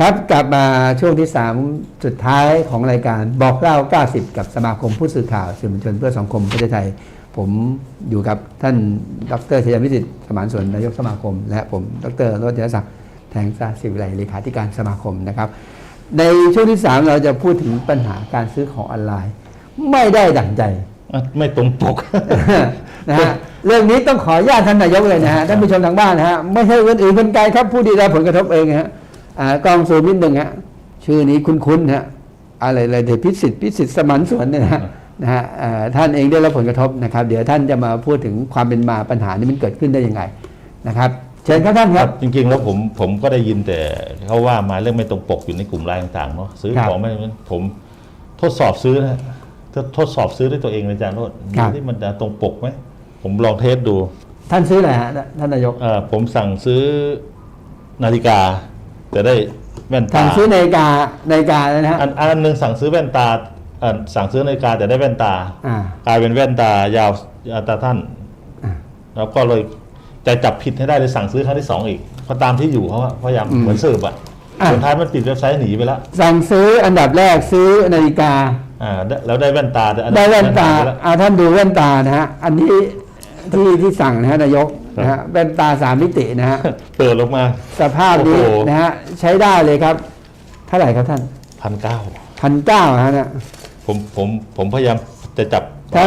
ครับกลับมาช่วงที่ 3 สุดท้ายของรายการบอกเล่า 90 กับสมาคมผู้สื่อข่าวสื่อมวลชนเพื่อสังคมประเทศไทย ผมอยู่กับท่านดรชยวิสิทธิ์สมานสวนนายกสมาคม และผมดรโรจนศักดิ์แทงซาศิวิไลเลขาธิการสมาคมนะครับ ในช่วงที่ 3 เราจะพูดถึงปัญหาการซื้อของออนไลน์ ไม่ได้ดั่งใจอะไม่ตรงปกนะฮะเรื่องนี้ต้องขออนุญาตท่านนายกเลยนะฮะท่านผู้ชมทางบ้านนะฮะไม่ใช่คนอื่นคนไกลครับผู้ที่ได้ผลกระทบเองฮะอ่า กล้องซูมนิดหนึ่งฮะชื่อนี้คุ้นๆฮะอะไรอะไรเดชพิสิทธิ์พิสิทธิ์สมันสวนเนี่ยนะฮะนะฮะเอ่อท่านเองได้รับผลกระทบนะครับ เดี๋ยวท่านจะมาพูดถึงความเป็นมาปัญหานี้มันเกิดขึ้นได้ยังไงนะครับเชิญครับท่านครับ จริงๆ แล้วผมผมก็ได้ยินแต่เขาว่ามาเรื่องไม่ตรงปกอยู่ในกลุ่มไลน์ต่างๆเนาะซื้อครับของไม่ผมทดสอบซื้อนะฮะทดทดสอบซื้อด้วยตัวเองเลยอาจารย์โรดครับที่มันจะตรงปกไหมผมลองเทสดู ท่านซื้ออะไรฮะท่านนายกเอ่อผมสั่งซื้อนาฬิกา จะได้แว่นทาตางซื้อนาฬิกานาฬิกาเลยนะฮะ อันอันหนึ่งสั่งซื้อแว่นตาอันสั่งซื้อนาฬิกาแต่ได้แว่นตาอ่า กลายเป็นแว่นตายาวยาวตาท่านอ่าแล้วก็เลยจะจับผิดให้ได้เลยสั่งซื้อครั้งที่สองอีกเพราะตามที่อยู่เขาอะพยายามอืมเหมือนสืบอะอะ สุดท้ายมันปิดเว็บไซต์หนีไปแล้วสั่งซื้ออันดับแรกซื้อนาฬิกา อ่าได้แล้วได้แว่นตาต่อัได้แว่นตาหยไปแล้วอ่าท่านดูแว่นตานะฮะ อันนี้ที่ที่สั่งนะฮะนายก นะฮะแว่นตาสามมิตินะฮะเปิดออกมา สภาพนี้โอ้โหนะฮะใช้ได้เลยครับ เท่าไหร่ครับท่านพันเก้าพันเก้าฮะเนี่ยผมผมผมพยายามจะจับ ถ้า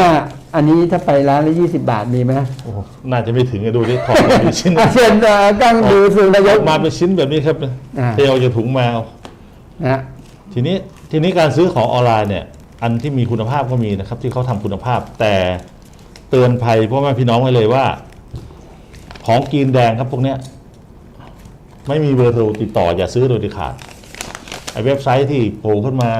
อันนี้ถ้าไปร้านละยี่สิบาทมีไหมโอ้โหน่าจะไม่ถึงอะดูดิถอดมาเป็นชิ้นอะเชิญเอ่อกั้งดูสูนายอกอกมาเป็นชิ้นแบบนี้ครับอ่าเทเอาจากถุงมาเอานะฮะทีนี้ทีนี้การซื้อของออนไลน์เนี่ย อันที่มีคุณภาพก็มีนะครับ ที่เขาทำคุณภาพ แต่เตือนภัยพ่อแม่พี่น้องไว้เลยว่า ของกินแดงครับพวกเนี้ยไม่มีเบอร์โทรติดต่ออย่าซื้อโดยเด็ดขาดไอเว็บไซต์ที่โผล่ขึ้นมา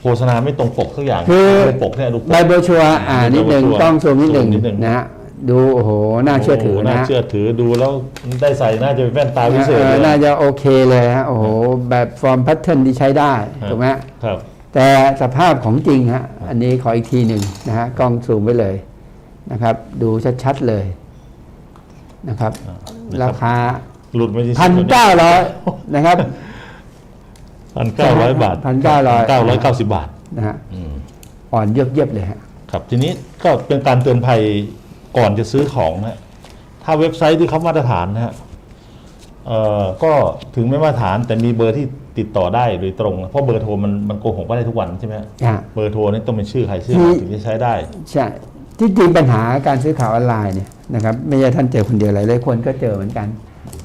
โฆษณาไม่ตรงปกทุกอย่างคือ ไม่ปกเนี่ยดูปก ใบโบรชัวร์อ่านิดหนึ่งใบโบรชัวร์ต้องซูมนิดหนึ่งซูมนิดหนึ่ง นะฮะดูโอ้โหน่าเชื่อถือโโหนะน่าฮะเชื่อถือดูแล้วได้ใส่น่าจะเป็นแว่นตาพิเศษเอเลอยน่าจะโอเคเลยฮะโอ้โหแบบฟอร์มแพทเทิร์นที่ใช้ได้ถูกไหมฮะครับ แต่สภาพของจริงฮะอันนี้ขออีกทีหนึ่งนะฮะกล้องซูมไว้เลยนะครับ ดูชัดๆเลย นะครับ ราคาหลุดไม่ใช่พันเก้าร้อยนะครับพันเก้าร้อยบาทพันเก้าร้อยเก้าร้อยเก้าสิบบาทนะฮะอืมอ่อนเยียบๆเลยฮะครับ ทีนี้ก็เป็นการเตือนภัยก่อนจะซื้อของนะฮะถ้าเว็บไซต์ที่เขามาตรฐานนะฮะเอ่อก็ถึงไม่มาตรฐานแต่มีเบอร์ที่ติดต่อได้โดยตรงนะเพราะเบอร์โทรมันมันโกหกไม่ได้ทุกวันใช่ไหมฮะอะเบอร์โทรนี่ต้องเป็นชื่อใครชื่อที่มันถึงจะใช้ได้ ใช่ ที่จริงปัญหาการซื้อข่าวออนไลน์เนี่ย นะครับไม่ใช่ท่านเจอคนเดียวหลายๆคนก็เจอเหมือนกัน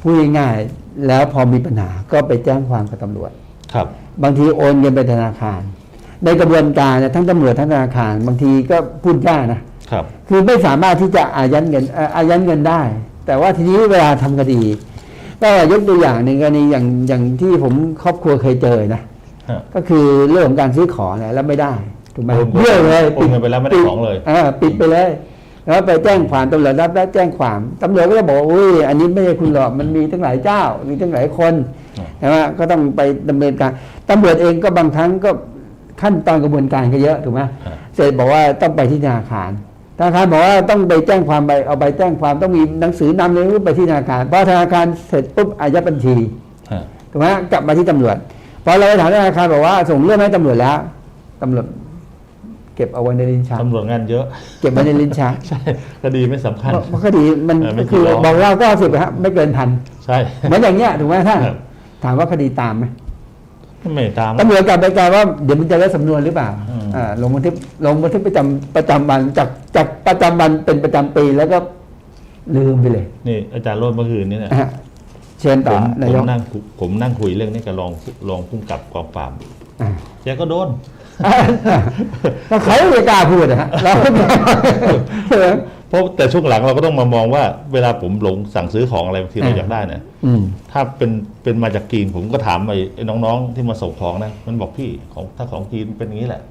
พูดง่ายๆแล้วพอมีปัญหาก็ไปแจ้งความกับตำรวจครับ บางทีโอนเงินไปธนาคาร ในกระบวนการเนี่ยทั้งตำรวจทั้งธนาคาร บางทีก็พูดยากนะครับ คือไม่สามารถที่จะอายัดเงินเอ่ออายัดเงินได้ แต่ว่าทีนี้เวลาทำคดีก็ยกตัวอย่างหนึ่งกรณีอย่างอย่างที่ผมครอบครัวเคยเจอนะฮะก็คือเรื่องของการซื้อของเนี่ยแล้วไม่ได้ถูกไหมโอนเบี้ยวเลยโอนเงินไปแล้วไม่ได้ของเลยอ่าปิดไปเลย แล้วไปแจ้งความตำรวจรับแล้วแจ้งความตำรวจก็จะบอกว่าอุ้ยอันนี้ไม่ใช่คุณหรอกมันมีตั้งหลายเจ้า มีตั้งหลายคนอืมใช่ไหมก็ต้องไปดำเนินการตำรวจเองก็บางครั้งก็ขั้นตอนกระบวนการก็เยอะถูกไหมฮะเสร็จบอกว่าต้องไปที่ธนาคารธนาคารบอกว่าต้องไปแจ้งความไปเอาไปแจ้งความต้องมีหนังสือนำเลยไปที่ธนาคารพอธนาคารเสร็จปุ๊บอายัดบัญชีฮะถูกไหมกลับมาที่ตำรวจพอเราไปถามธนาคารบอกว่าส่งเรื่องให้ตำรวจแล้วตำรวจ เก็บเอาไว้ในลิ้นชักตำรวจงานเยอะ เก็บไว้ในลิ้นชักใช่คดีไม่สำคัญเพราะคดีมันเออไม่คือกี่ร้อยบอกเราก็สิบฮะไม่เกินพันใช่เหมือนอย่างเงี้ยถูกไหมท่านครับถามว่าคดีตามไหมไม่ตามตำรวจกลับไปกลายว่าเดี๋ยวมันจะได้สำนวนหรือเปล่าอืมอ่าลงบันทึกลงบันทึกประจำประจำวันจากจากประจำวันเป็นประจำปีแล้วก็ลืมไปเลย นี่ อาจารย์โรดเมื่อคืนนี้เนี่ยนะฮะเชิญผต่อมนาผยมกนั่งคุผมนั่งคุยเรื่องนี้กับรองรองผู้กำกับกองปราบอ่าแกก็โดน ก็เขาไม่กล้าพูดนะฮะเราก็ใช่ไหมเพราะแต่ช่วงหลังเราก็ต้องมามองว่า เวลาผมหลงสั่งซื้อของอะไรบางทีเราอ่าอยากได้เนี่ยอืมถ้าเป็นเป็นมาจากจีนผมก็ถามไอ้ไอ้น้องๆ ที่มาส่งของนะมันบอกพี่ของถ้าของจีนเป็นอย่างนี้แหละ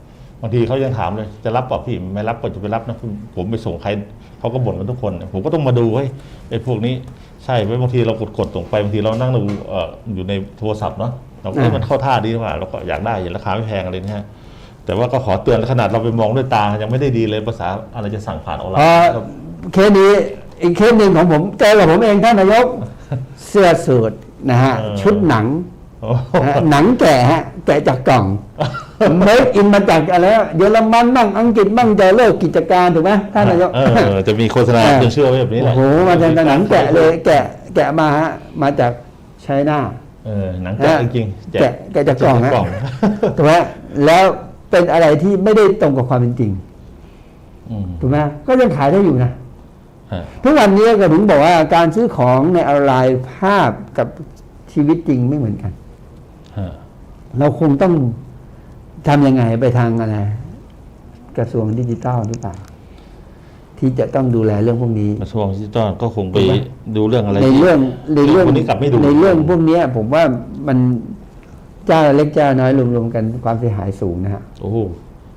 บางทีเขายังถามเลยจะรับเปล่าพี่ไม่รับก็จะไปรับนะผมผมไปส่งใครเขาก็บ่นกันทุกคน ผมก็ต้องมาดูเฮ้ยไอ้พวกนี้ใช่ไหมบางทีเรากดกดส่งไปบางทีเรานั่งดูเอ่ออยู่ในโทรศัพท์เนาะเราก็เอ้ยอ่ามัมันเข้าท่าดีหรือเปล่าเราก็อยากได้ราคาไม่แพงอะไรนะฮะ แต่ว่าก็ขอเตือนขนาดเราไปมองด้วยตายังไม่ได้ดีเลยภาษาอะไรจะสั่งผ่านออนไลพอน์ครับเคสนี้อีกเคสหนึ่งของผมเจอกับผมเองท่านนายกเสื้อสูทนะฮะเออชุดหนังโอ้โหนะหนังแกะฮะแกะจากกล่องเมคอินมาจากอะไรนะเยอรมันบ้างอังกฤษบ้างจะเลิกกิจการถูกไหมท่านนายกเออจะมีโฆษณาเออจนเชื่อไว้แบบนี้แหโอ้ละโหมาจากหนังแกะเลยแกะแกะมาฮะมาจากไชน่าเออหนังแกะจริงๆแกะแกะจากกล่องแะฮะกล่องถูกไหมแล้ว เป็นอะไรที่ไม่ได้ตรงกับความเป็นจริงอืมถูกไหมก็ยังขายได้อยู่นะฮะทุกวันนี้ก็ถึงบอกว่าการซื้อของในออนไลน์ภาพกับชีวิตจริงไม่เหมือนกันฮะเราคงต้องทำยังไงไปทางอะไรกระทรวงดิจิทัลหรือเปล่า ที่จะต้องดูแลเรื่องพวกนี้ กระทรวงดิจิทัลก็คงไปถูกไหมดูเรื่องอะไรในที่เรื่องในเรื่องพวกนี้กลับไม่ดูในเรื่องพวกเนี้ยผมว่ามัน เจ้าเล็กเจ้าน้อยรวมๆกันความเสียหายสูงนะฮะโอ้โห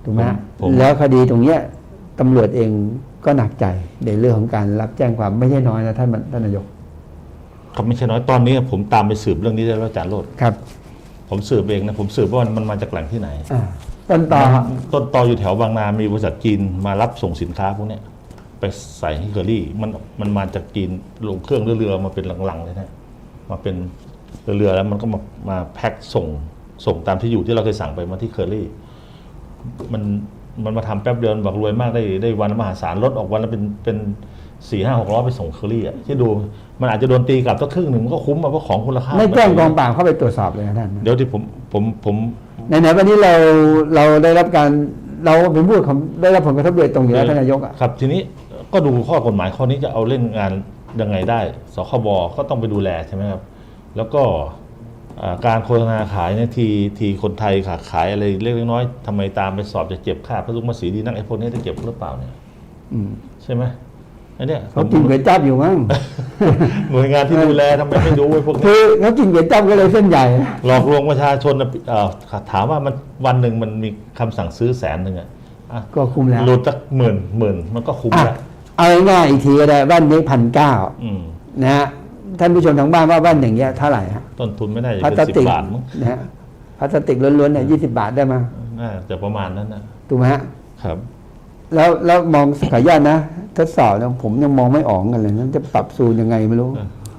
ถูกไหมฮะผมแล้วคดีตรงเนี้ยตำรวจเองก็หนักใจในเรื่องของการรับแจ้งความไม่ใช่น้อยนะท่านท่านนายกเขาไม่ใช่น้อยตอนนี้ผมตามไปสืบเรื่องนี้ได้แล้วอาจารย์โรดครับผมสืบเองนะผมสืบว่ามันมันมาจากแหล่งที่ไหนอ่าต้นต่อต้นตออยู่แถวบางนามีบริษัทจีนมารับส่งสินค้าพวกเนี้ยไปใส่ให้เคอรี่มันมันมาจากจีนลงเครื่องเรือๆมาเป็นลังๆเลยนะมาเป็น เรือๆแล้วมันก็มามาแพ็คส่งส่งตามที่อยู่ที่เราเคยสั่งไปมาที่เคอรี่ มันมันมาทำแป๊บเดียวบอกรวยมากได้ได้วันละมหาศาลลดออกวันละเป็นเป็นสี่ห้าหกร้อยไปส่งเคอรี่อะที่ดูมันอาจจะโดนตีกลับสักครึ่งหนึ่งมันก็คุ้มมาเพราะของคุณราคาไม่แจ้งกองปราบเข้าไปตรวจสอบเลยนะท่านเดี๋ยวที่ผมผมผมไหนๆวันนี้เราเราได้รับการเราเป็นผู้ของได้รับผลกระทบโดยตรงอยู่แล้วท่านนายกอะครับ ทีนี้ก็ดูข้อกฎหมายข้อนี้จะเอาเล่นงานยังไงได้สคบก็ต้องไปดูแลใช่ไหมครับ แล้วก็อ่าการโฆษณาขายเนี่ยทีทีคนไทยขาขายอะไรเล็กๆน้อยๆทำไมตามไปสอบจะเก็บค่าพระทุกภาษีดีนักไอ้พวกนี้จะเก็บหรือเปล่าเนี่ยอืมใช่ไหมอันเนี้ยเขากินก๋วยจั๊บอยู่มั้งหน่วยงานที่ดูแลทำไมไม่ดูไอ้พวกนี้คือเขากินก๋วยจั๊บก็เลยเส้นใหญ่ หลอกลวงประชาชนน่ะเอ่อถามว่ามันวันหนึ่งมันมีคำสั่งซื้อแสนหนึ่งอะอะก็คุมแล้วหลุดสักหมื่นหมื่นมันก็คุ้มอะแล้วเอาง่ายๆอีกทีก็ได้บ้านนี้พันเก้าอืมนะฮะ ท่านผู้ชมทางบ้านว่าบ้านอย่างเงี้ยเท่าไหร่ฮะต้นทุนไม่น่าจะพลาเป็นสสิบติกบาทมั้งนะฮะพลาสติกล้วนๆเนี่ยยี่สิบาทได้ไหมยน่าจะประมาณนั้นนะถูกไหมฮะครับ แล้วแล้วมองขออนุญาตนะทดสอบนะผมยังมองไม่ออกกันเลยนะจะปรับซูนยังไงไม่รู้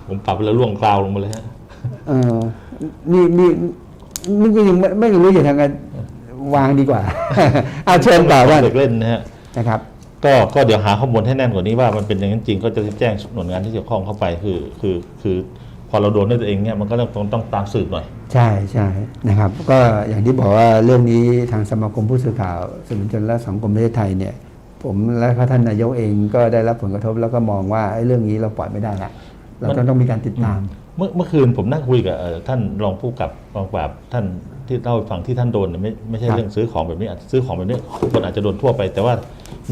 ผมปรับแล้วล่วงกราวลงมาเลยฮะ เออนี่นี่นี่ก็ยังไม่ไม่รู้จะทางการวางดีกว่า เอาเชิญต่อว่าเด็กเล่นนะฮะ นะครับ ก็ก็เดี๋ยวหาข้อมูลให้แน่นกว่านี้ว่ามันเป็นอย่างนั้นจริงก็จะแจ้งหน่วยงานที่เกี่ยวข้องเข้าไปคือคือคือพอเราโดนด้วยตัวเองเนี่ยมันก็ต้องต้องต้องตามสืบหน่อย ใช่ใช่นะครับ ก็อย่างที่บอกว่าเรื่องนี้ทางสมาคมผู้สื่อข่าวสื่อมวลชนและสังคมประเทศไทยเนี่ย ผมและก็ท่านนายกเองก็ได้รับผลกระทบแล้วก็มองว่าไอ้เรื่องนี้เราปล่อยไม่ได้ละเราต้องต้องมีการติดตาม เมื่อเมื่อคืนผมนั่งคุยกับเอ่อท่านรองผู้กับกองปราบท่านที่เล่าให้ฟังที่ท่านโดนเนี่ยไม่ไม่ใช่ครับเรื่องซื้อของแบบนี้อาจซื้อของแบบนี้คนอาจจะโดนทั่วไปแต่ว่า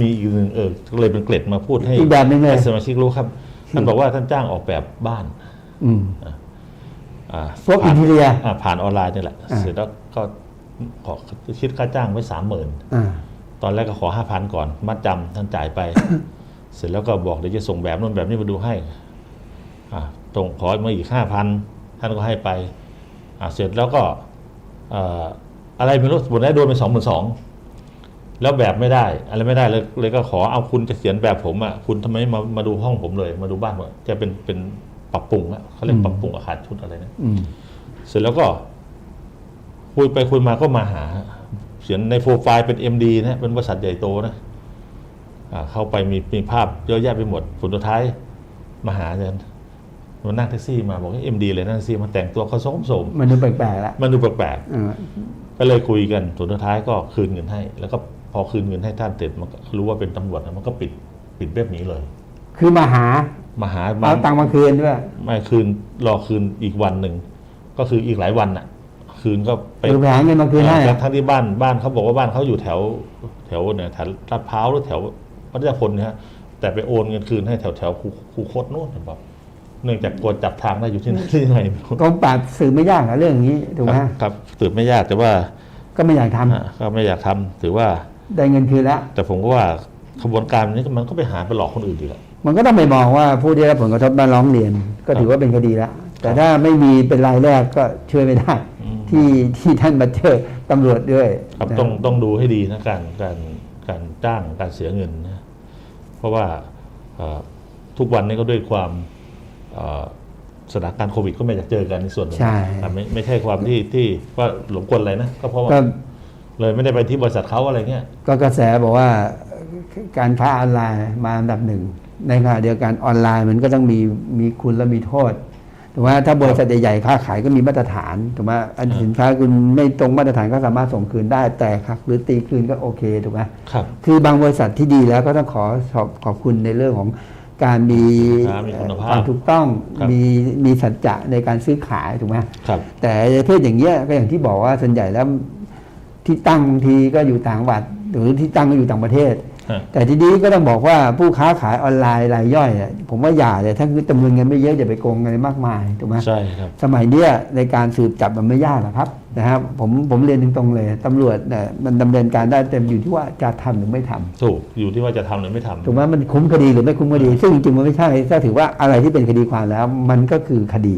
มีอีกหนึ่งเออก็เลยเป็นเกร็ดมาพูดให้อีกแบบหนึงเลย ให้สมาชิกรู้ครับท่านบอกว่าท่านจ้างออกแบบบ้านอืม อ่าพวกอินทีเรียอ่าผ่านออนไลน์นี่แหละอ่า เสร็จแล้วก็ขอคิดค่าจ้างไว้สามหมื่น อ่า ตอนแรกก็ขอห้าพันก่อน มัดจำท่านจ่ายไป เสร็จแล้วก็บอกเดี๋ยวจะส่งแบบนู้นแบบนี้มาดูให้ อ่าตรงขอมาอีกห้าพันท่านก็ให้ไป อ่าเสร็จแล้วก็เอ่ออะไรไม่รู้บนได้โดนไปสองหมื่นสอง แล้วแบบไม่ได้อะไรไม่ได้เลยเลยก็ขอเอาคุณจะเขียนแบบผมอะคุณทำไมไม่มามาดูห้องผมเลย มาดูบ้านผมจะเป็นเป็นปรับปรุงอะเขาเรียกอืมปรับปรุงอาคารชุดอะไรนะอืมเสร็จแล้วก็ คุยไปคุยมาก็มาหาเขียนในโปรไฟล์เป็น MD นะเป็นบริษัทใหญ่โตนะอ่าเข้าไปมีมีภาพเยอะแยะไปหมดผลสุดท้ายมาหาเดินมันนั่งแท็กซี่มาบอกเอ็มดีเลยนั่งแท็กซี่มาแต่งตัวเขาสมสมมันดูแปลกๆละมันดูแปลกอ่าๆก็เลยคุยกันผลสุดท้ายก็คืนเงินให้ แล้วก็ พอคืนเงินให้ท่านเสร็จมันก็รู้ว่าเป็นตำรวจนะมันก็ปิดปิดเว็บนี้เลย คือมาหามาหาเอาตังค์มาคืนด้วยไม่คืนรอคืนอีกวันหนึ่งก็คืออีกหลายวันน่ะ คืนก็ไปคือไปหาเงินมาคืนให้ทั้งทั้งที่บ้านบ้านเขาบอกว่าบ้านเขาอยู่แถว แถวเนี่ยแถวลาดพร้าวหรือแถวพัทยาพลเนี่ยฮะแต่ไปโอนเงินคืนให้แถวแถวคูคูโคตรโน่นบอกเนื่องจากกลัวจับทางได้อยู่ที่นั่นที่ไหนไม่รู้กองปราบสื่อไม่ยากนะเรื่องอย่างนี้ถูกไหมครับครับสืบไม่ยากแต่ว่า ก็ไม่อยากทำอะก็ไม่อยากทำถือว่า ได้เงินคืนแล้ว แต่ผมก็ว่าขบวนการนี้มันก็ไปหาไปหลอกคนอื่นดีละ มันก็ต้องไปมองว่าผู้ได้รับผลกระทบมาร้องเรียน ก็ถือว่าเป็นคดีแล้ว แต่ถ้าไม่มีเป็นรายแรกก็ช่วยไม่ได้ ที่ที่ท่านมาเจอตำรวจด้วย ครับนะต้องต้องดูให้ดีนะการการการจ้างการเสียเงินนะเพราะว่าเอ่อทุกวันนี้ก็ด้วยความเอ่อสถานการณ์โควิดก็ไม่อยากเจอกันในส่วนหนึ่งใช่ครับไม่ไม่ใช่ความที่ที่ว่าหลงกลอะไรนะก็เพราะว่าก็ เลยไม่ได้ไปที่บริษัทเขาอะไรเงี้ยก็กระแสบอกว่าการค้าออนไลน์มาอันดับหนึ่งในขณะเดียวกันออนไลน์มันก็ต้องมีมีคุณและมีโทษถูกไหมถ้าบริษัทใหญ่ๆค้าขายก็มีมาตรฐานถูกไหมอันอ่าสินค้าคุณไม่ตรงมาตรฐานก็สามารถส่งคืนได้แต่ครับหรือตีคืนก็โอเคถูกไหมครับคือบางบริษัทที่ดีแล้วก็ต้องขอขอบขอบคุณในเรื่องของการมีสินค้ามีคุณภาพความถูกต้องครับมีมีสัจจะในการซื้อขายถูกไหมครับแต่ประเภทอย่างเงี้ยก็อย่างที่บอกว่าส่วนใหญ่แล้ว ที่ตั้งบางทีก็อยู่ต่างจังหวัด หรือที่ตั้งก็อยู่ต่างประเทศฮะแต่ทีนี้ก็ต้องบอกว่าผู้ค้าขายออนไลน์รายย่อยอะผมว่าอย่าเลยถ้าคือจำนวนเงินไม่เยอะอย่าไปโกงเงินมากมายถูกไหมใช่ครับสมัยเนี้ยในการสืบจับมันไม่ยากหรอกครับนะครับผมผมเรียนตรงๆเลยตำรวจเนี่ยมันดำเนินการได้เต็มอยู่ที่ว่าจะทำหรือไม่ทำถูกอยู่ที่ว่าจะทำหรือไม่ทำถูกไหมมันคุ้มคดีหรือไม่คุ้มคดี ซึ่งจริงๆมันไม่ใช่ถ้าถือว่าอะไรที่เป็นคดีความแล้ว มันก็คือคดี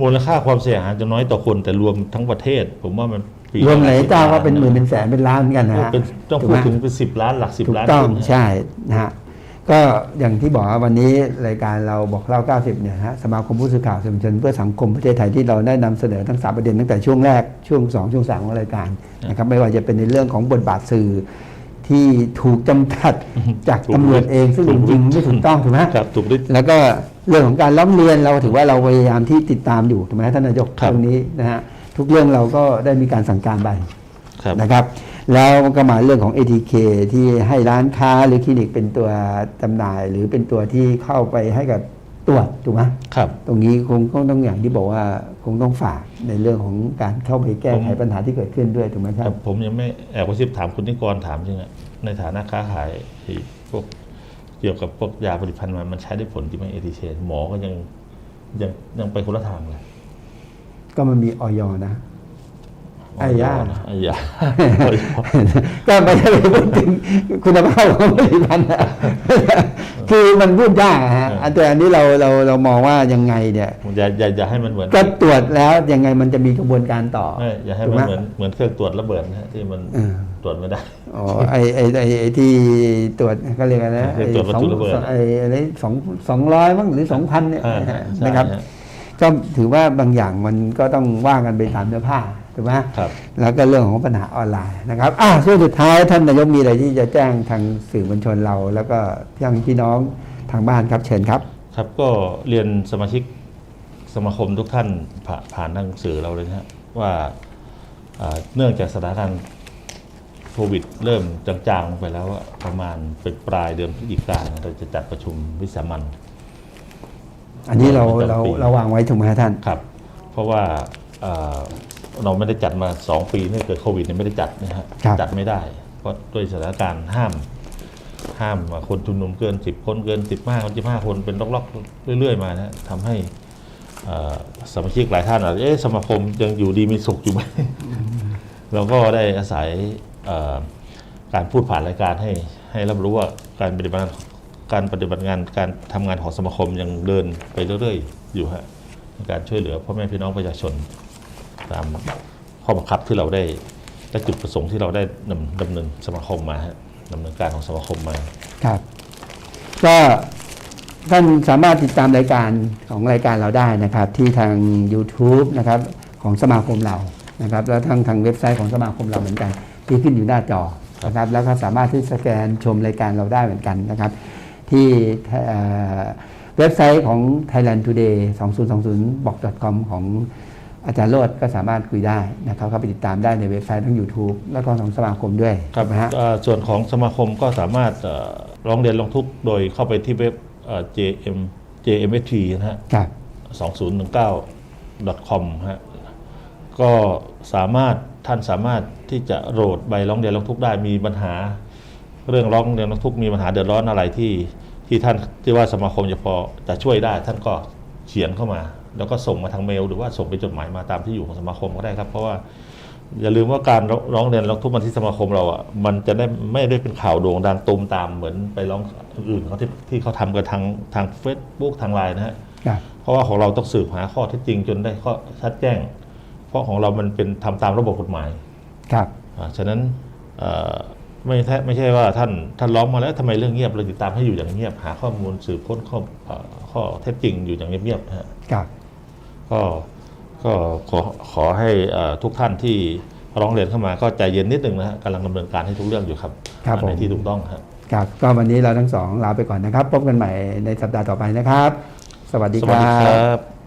มูลค่าความเสียหายจะน้อยต่อคนแต่รวมทั้งประเทศ ผมว่ามันปี รวมหลายสิบเจ้าก็เป็นหมื่นล้เป็นแสนเป็นล้านเหมือนกันนะฮะเป็นต้องถูกพูไหมดถึงเป็นสิบล้านหลักสิบถูกล้านต้องขึ้นนะใช่นะฮะก็อย่างที่บอกว่าวันนี้รายการเราบอกเล่า 90 เนี่ยฮะสมาคมผู้สื่อข่าวสื่อมวลชนเพื่อสังคมประเทศไทยที่เราได้นำเสนอทั้งสามประเด็นตั้งแต่ช่วงแรกช่วง 2 ช่วง 3 ของรายการนะครับไม่ว่าจะเป็นในเรื่องของบทบาทสื่อที่ถูกจำกัดจากตำรวจเองซึ่งจริงๆไม่ถูกต้องถูกไหมครับถูกด้วยแล้วก็เรื่องของการล้อมเรียนเราถือว่าเราพยายามที่ติดตามอยู่ถูกไหมท่านนายกครับเรื่องนี้นะฮะ ทุกเรื่องเราก็ได้มีการสั่งการไปครับนะครับ แล้วก็มาเรื่องของ ATK ที่ให้ร้านค้าหรือคลินิกเป็นตัวจำหน่าย หรือเป็นตัวที่เข้าไปให้กับตรวจถูกไหมครับ ตรงนี้คงต้องอย่างที่บอกว่าคงต้องฝากในเรื่องของการเข้าไปแก้ไขปัญหาที่เกิดขึ้นด้วยถูกไหมคครัรับบผมยังไม่แอบกระซิบถามคุณนิกรถามจริงอะในฐานะค้าขายไอ้พวกเกี่ยวกับพวกยาผลิตภัณฑ์มันมันใช้ได้ผลจริงไหมเอทีเชหมอก็ยังยังยังไปคนละทางเลย ก็มันมีออยนะไอ้ยาไอ้ยาก็ไม่ได้ไปพูดถึงคุณภาพของผลิตภัณฑ์นะคือมันพูดยากอะฮะเอออันแต่อันนี้เราเราเรามองว่ายังไงเนี่ยอย่าอย่าอย่าให้มันเหมือนก็ตรวจแล้วยังไงมันจะมีกระบวนการต่อไม่อย่าให้ถูกมันไหเหมือนเหมือนเครื่องตรวจระเบิดนะฮะที่มันเออตรวจไม่ได้อ๋อไอไอไอไอที่ตรวจเขาเรียกอะไรนะเครื่องตรวจวัตถุระเบิดสองไออะไรสองสองร้อยมั้งหรือสองพันเนี่ยอ่านะฮะใช่นะครับฮะ ก็ถือว่าบางอย่างมันก็ต้องว่ากันไปตามเนื้อผ้าถูกไหมครับแล้วก็เรื่องของปัญหาออนไลน์นะครับอะช่วงสุดท้ายท่านนายกมีอะไรที่จะแจ้งทางสื่อมวลชนเรา แล้วก็ยังพี่น้องทางบ้านครับเชิญครับ ครับก็เรียนสมาชิกสมาคมทุกท่านผ่าผ่านทางสื่อเราเลยนะฮะว่าอ่าเนื่องจากสถานการณ์โควิด เริ่มจางๆลงไปแล้วอะประมาณเป็นปลายเดือนพฤศจิกายนเราจะจัดประชุมวิสามัน อันนี้เราประจำเราปีเราวางไว้ถูกไหมครับท่านครับ เพราะว่าเอ่อเราไม่ได้จัดมาสองปีเนื่องเกิดโควิดเนี่ยไม่ได้จัดนะฮะครับจัดไม่ได้ เพราะด้วยสถานการณ์ห้าม ห้ามคนชุมนุมเกินสิบคนเกินสิบห้าคนสิบห้าคนเป็นล็อกๆ เรื่อย ๆ มานะทำให้เอ่อสมาชิกหลายท่านอาจจะเอ๊ะสมาคมยังอยู่ดีมีสุขอยู่ไหมเราก็ได้อาศัยเอ่อการพูดผ่านรายการให้ให้รับรู้ว่าการปฏิบัติงาน การปฏิบัติงานการทำงานของสมาคมยังเดินไปเรื่อยๆ อยู่ฮะในการช่วยเหลือพ่อแม่พี่น้องประชาชน ตามข้อบังคับที่เราได้และจุดประสงค์ที่เราได้ดำดำเนินสมาคมมาฮะดำเนินการของสมาคมมา ครับ ก็ท่านสามารถติดตามรายการของรายการเราได้นะครับ ที่ทาง YouTube นะครับของสมาคมเรานะครับ แล้วทางทางเว็บไซต์ของสมาคมเราเหมือนกัน ที่ขึ้นอยู่หน้าจอนะครับ แล้วก็สามารถที่สแกนชมรายการเราได้เหมือนกันนะครับ ที่เอ่อเว็บไซต์ของ Thailand Today 2020 บอก .com ของอาจารย์โรดก็สามารถคุยได้นะครับเข้าไปติดตามได้ในเว็บไซต์ทั้ง YouTube แล้วก็ของสมาคมด้วยครับนะฮะเอ่อส่วนของสมาคมก็สามารถเอ่อร้องเรียนร้องทุกข์โดยเข้าไปที่เว็บเอ่อ JM JMST นะฮะครับ2019 .com ฮะก็สามารถท่านสามารถที่จะโหลดใบร้องเรียนร้องทุกข์ได้มีปัญหา เรื่องร้องเรียนร้องทุกข์มีปัญหาเดือดร้อนอะไรที่ที่ท่านที่ว่าสมาคมจะพอจะช่วยได้ ท่านก็เขียนเข้ามา แล้วก็ส่งมาทางเมล หรือว่าส่งเป็นจดหมายมาตามที่อยู่ของสมาคมก็ได้ครับ เพราะว่าอย่าลืมว่าการร้องเรียนร้องทุกข์มาที่สมาคมเราอะมันจะได้ไม่ได้เป็นข่าวโด่งดังตูมตามเหมือนไปร้องอื่นเขาที่ที่เขาทำกันทางทางเฟซบุ๊กทางไลน์นะฮะครับเพราะว่าของเราต้องสืบหาข้อเท็จจริงจนได้ข้อชัดแจ้ง เพราะของเรามันเป็นทำตามระบบกฎหมาย ครับอ่าฉะนั้นเอ่อ ไม่ใช่ไม่ใช่ว่าท่านท่านร้องมาแล้วทำไมเรื่องเงียบเราติดตามให้อยู่อย่างเงียบ หาข้อมูลสืบค้นข้อเอ่อข้อเท็จจริงอยู่อย่างเงียบๆนะฮะครับก็ก็ขอขอให้เอ่อทุกท่านที่ร้องเรียนเข้ามาก็ใจเย็นนิดนึงนะฮะกำลังดำเนินการให้ทุกเรื่องอยู่ครับครับผมในที่ถูกต้องครับครับก็วันนี้เราทั้งสองลาไปก่อนนะครับ พบกันใหม่ในสัปดาห์ต่อไปนะครับ สวัสดีสควัสรัดีคบรับ